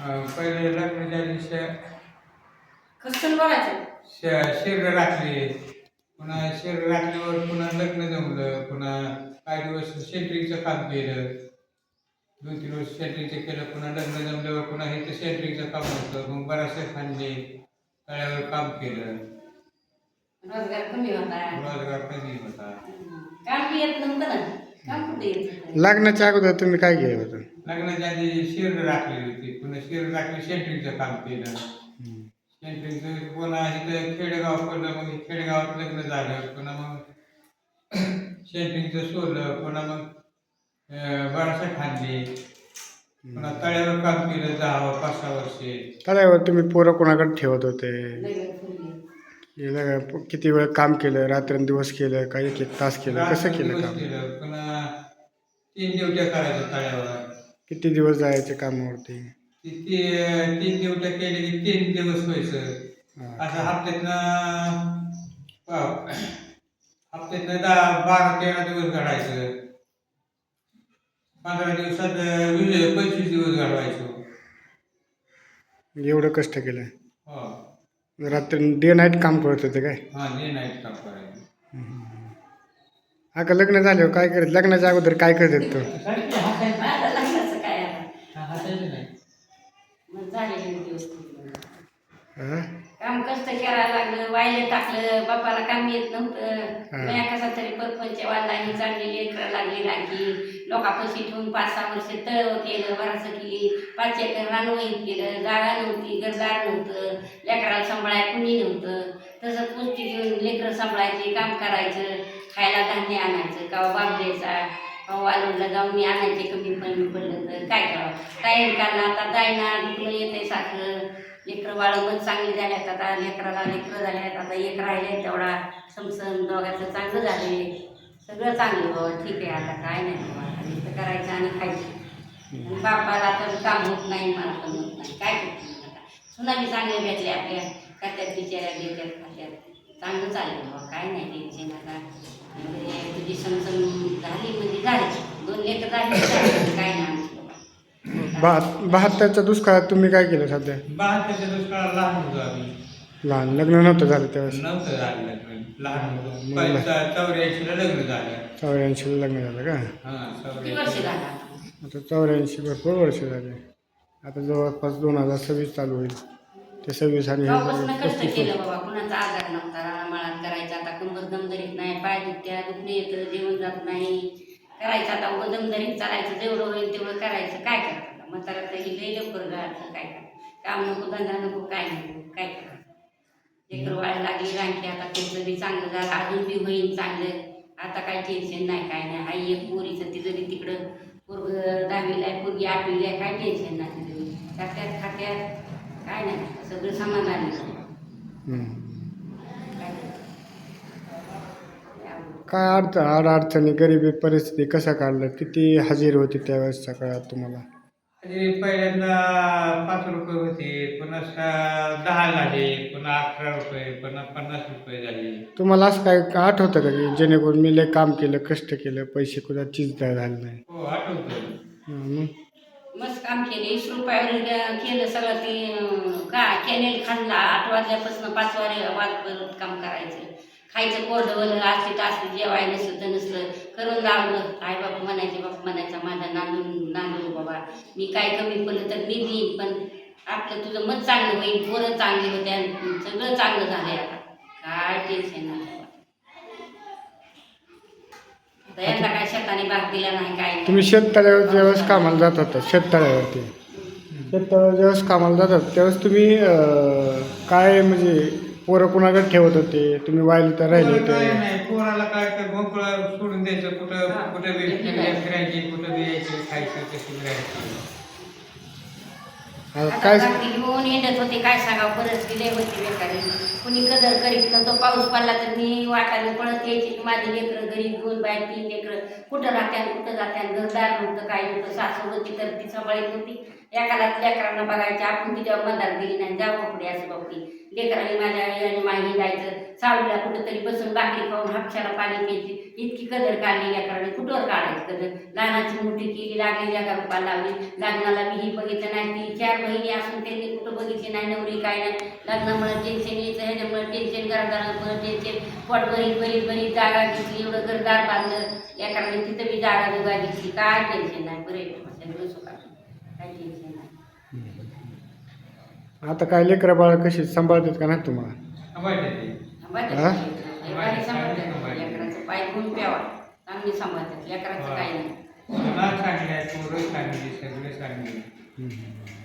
पहिले लग्नाच्या आधी श- कसं बोलायचं? श- शरीर राखले. पुन्हा शरीर राखल्यावर पुन्हा लग्न जमलं. पुन्हा काही दिवस सेंट्रिंगचं काम केलं. दोन तीन वर्ष सेंट्रिंगचं केलं. पुन्हा लग्न जमल्यावर पुन्हा हे सेंट्रिंगचं काम होतं. मग बराचसे खांदे तळ्यावर काम केलं. रोजगार कमी होता. रोजगार कमी होता. काम येत नव्हतं ना? लग्नाच्या अगोदर तुम्ही काय केलं होतं? लग्नाच्या आधी शिर राखलेली होती. पुन्हा शिर राखली सेंट्रिंगचं काम केलं. सेंट्रिंगचं पुन्हा इथं खेडेगाव पडलं मग खेडेगावात लग्न झालं. पुन्हा मग सेंट्रिंगचं सोडलं. पुन्हा मग बराचसा खांदे पुन्हा तळ्यावर काम केलं दहा पाच सहा वर्षे. तळ्यावर तुम्ही पोरं कोणाकडे ठेवत होते? किती वेळ काम केलं? रात्रंदिवस केलं का एक एक तास केलं? कसं केलं काम? केलं. पुन्हा तीन ड्युट्या करायच्या तळ्यावर. किती दिवस जायचे कामावरती? ती ती- तीन ड्युट्या केले की तीन दिवस व्हायचं. हा. असं हप्त्यातनं प- हप्त्यातनं दहा बारा तेरा दिवस घडायचं पंधरा दिवसात अं, वीस पंचवीस दिवस घडवायचो एवढं कष्ट केलं. हो. रात्री डे नाईट काम करत होते काय? हा डे नाईट काम करायचं. हा का लग्न झाल्यावर काय करत? लग्नाच्या अगोदर काय करत तो? माझं लग्नाचं काय आता मग झाले दोन दिवस पूर्ण. हा? काम कष्ट करायला लागलं वायले टाकलं बापाला काम येत नव्हतं. हा. मी कसा तरी परपंच वाढला ही चांगली लेकरं लागली राखी लोकांपाशी ठेवून पाच सहा वर्ष तळ केलं बराचसं केली. पाच एकर रानवहीत केलं जागा नव्हती घरदार नव्हतं. लेकराला सांभाळायला कुणी नव्हतं. तसंच पुष्टी घेऊन लेकरं सांभाळायचे काम करायचं. खायला धान्य आणायचं का बाप द्यायचा वालूला जाऊन मी आणायचे कमी पण पडलं तर काय करावं? टाईम काढला आता जायना येत येते साखर लेकरं वाळू पण चांगली झाल्यात आता लेकराला लेकरं झाल्यात आता एक राहिले तेवढा. समसम दोघांचं चांगलं झाले सगळं चांगलं बाबा ठीक आहे आता काय नाही बाबा करायचं आणि खायचं. बापाला तर काम होत नाही मला पण होत नाही. काय करते आता? सुना चांगले भेटले आपल्या. खात्यात बिचाऱ्या देत्यात खात्यात. चांगलं चाललं बाबा काय नाही टेन्शन आता. म्हणजे तुझी समसम झाली म्हणजे झाली. दोन लेकर झाली तर झाली. काय नाही आमची. बाबा बहा बहात्तरच्या दुष्काळात तुम्ही काय केलं सध्या? बहात्तरच्या दुष्काळात लहान होतो आम्ही. लहान लग्न नव्हतं झालं त्यावेळेस. नव्हतं झालं लग्न. लहान होतो. मग पहिले चौऱ्याऐंशीला लग्न झालं. चौऱ्याऐंशीला लग्न झालं का? हां किती वर्ष चौऱ्याऐंशी झालं आता? चौऱ्याऐंशी भरपूर वर्ष झाले. आता जवळपास दोन हजार सव्वीस चालू होईल. ते सव्वीस आणि हे तेव्हापासून सगळे कष्ट पस्तीस केलं बाबा. कुणाचा आजार नव्हता. रानामाळात करायचा आता दमदरीत नाही पाय दुखत्या दुखणे येतं जेवण जात नाही. करायचं आता उभं दमदरीत चालायचं जेवढं होईल तेवढं करायचं. काय करायचं? म्हातारा तर ही लई लवकर गाळायचं काय करायचं? काम नको धंदा नको काय नको काय करायचं? लेकर वाढ लागली रांकी आता त्यांचं बी चांगलं झालं अजून बी होईल चांगलं. आता काय टेन्शन नाही काय नाही. आई एक पोरीचं तिचं बी तिकडं पोरग दहावीला आहे पोरगी आठवीला आहे काय टेन्शन नाही तिचं खात्यात खात्यात काय नाही. सगळं सामान आलेलं हम्म. काय नाही. काय अडचण आड अडचणी गरिबी परिस्थिती कशा काढलं किती हजेरी होती त्यावेळेस सकाळात तुम्हाला? आणि पहिल्यांदा पाच रुपये होते पुन्हा सा- दहा झाले पुन्हा अकरा रुपये पुन्हा पन्नास रुपये झाले. तुम्हाला असं काय आठवतं का की जेणेकरून मी लय काम केलं कष्ट केलं पैसे कुठं चीज झाले नाही? हो आठवतं. हं, मग? मस्त काम केले. वीस रुपयावर केलं सगळं ते का कॅनेल खाल्ला. आठ वाजल्यापासून पाच वाजे वाजपर्यंत काम करायचं. खायचं कोरडवलं असली तासली जेवायला जेवाय नसलं तर नसलं करून लावलं. आई बाप म्हणायचे बाप म्हणायचा माझा नांदून नांदू बाबा मी काय कमी पडलं तर मी देईन पण आपलं तुझं मत चांगलं होईल. पोरं चांगली होत्या सगळं चांगलं झालं आता. काय टेन्शन नाही. बाबा. आता यंदा काय शेताने भाग दिला नाही काय नाही. तुम्ही शेततळ्यावर ज्यावेळेस कामाला जात होता शेततळ्यावरती शेततळ्यावर ज्यावेळेस कामाला जातात त्यावेळेस तुम्ही अं, काय म्हणजे पोरं कुणाकडे ठेवत होते? तुम्ही वाईल तर राहिले होते. नाही पोराला काय तर मोकळं सोडून द्यायचं हा. कुठं कुठं बी फिरायला फिरायची कुठं बी यायचं खायचं राहायची काय घेऊन होते काय सांगावं परिस्थिती लय होती बेकारी. कुणी कदर करीत नव्हतं पाऊस पडला तर मी वाटाने पळत यायची माझी लेकरं घरी दोन बाय तीन लेकरं. कुठं राहत्यान कुठं जात्यान घरदार नव्हतं काय नव्हतं सासू होती तर ती सांभाळत होती. एकाला लेकरांना बघायचे आपण तिच्यावर मदार दिली नाही जाऊ पुढे असं बापडी लेकरांनी माझ्या आणि माही जायचं सावलीला कुठंतरी बसून बाकरी खाऊन हापशाला पाणी प्यायची. इतकी कदर काढली लेकरांनी कुठवर काढायची कदर? लहानाची मोठी केली लागली लेका रुपा लावली. लग्नाला मी ही बघितलं नाही ती चार बहिणी असून त्यांनी कुठं बघितली नाही नवरी काय नाही. लग्नामुळे टेन्शन यायचं ह्याच्यामुळे टेन्शन घरादारामुळे टेन्शन पोट बरीच बरीच बरीच जागा घेतली एवढं घरदार बांधलं. लेकरांनी तिथं बी जागा जुगा घेतली. काय टेन्शन नाही. बरे काय टेन्शन नाही. आता काय लेकरं बाळा कशी सांभाळतात का नाही तुम्हाला? सांभाळतात लेकराचं पाय घेऊन प्यावा. चांगली सांभाळतात. लेकराचं काही नाही. मुलं चांगली आहे पोरं चांगली सगळे चांगले हम्म.